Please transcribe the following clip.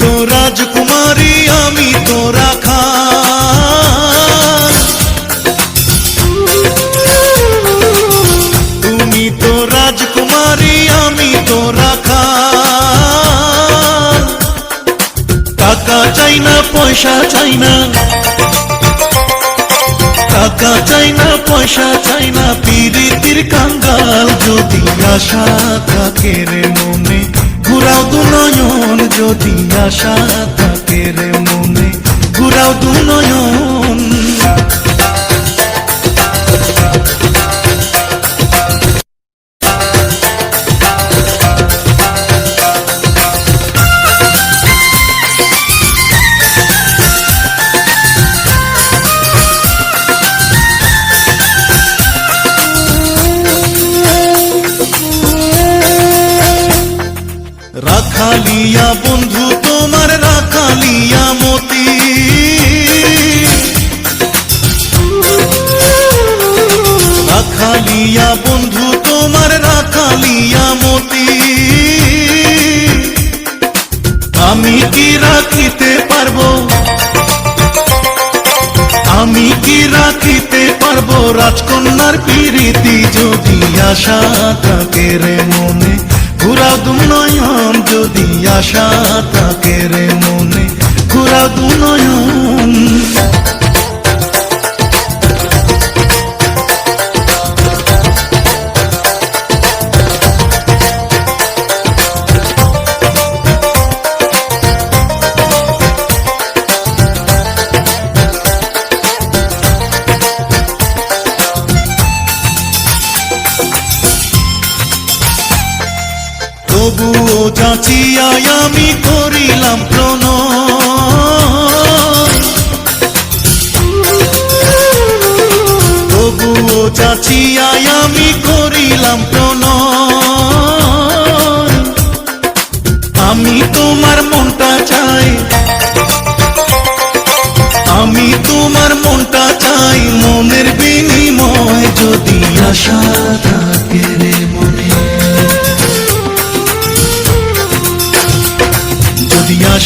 তো রাজকুমারী, আমি তো রাখা। তুমি তো রাজকুমারী, আমি তো রাখা। টাকা চাই না, পয়সা চাই না। টাকা চাই না, পয়সা চাই না, পিরিতির কাঙ্গাল যদি আশা থাকে রে মনে। ঘুরাও যদি আশা থাকে রে মনে ঘুরাও দু নয়ন রাখালিয়া বন্ধু, তোমার রাখালিয়া মতি। রাখালিয়া বন্ধু, তোমার রাখালিয়া মতি। আমি কি রাখিতে পারব? আমি কি রাখিতে পারব? রাজকন্যার পিরিতি যদি আশা থাকে রে মনে। আশা থাকে রে মনে। ঘুরা দু যাচিয়াই আমি করিলাম প্রণয়। তবুও যাচিয়াই আমি করিলাম প্রণয়।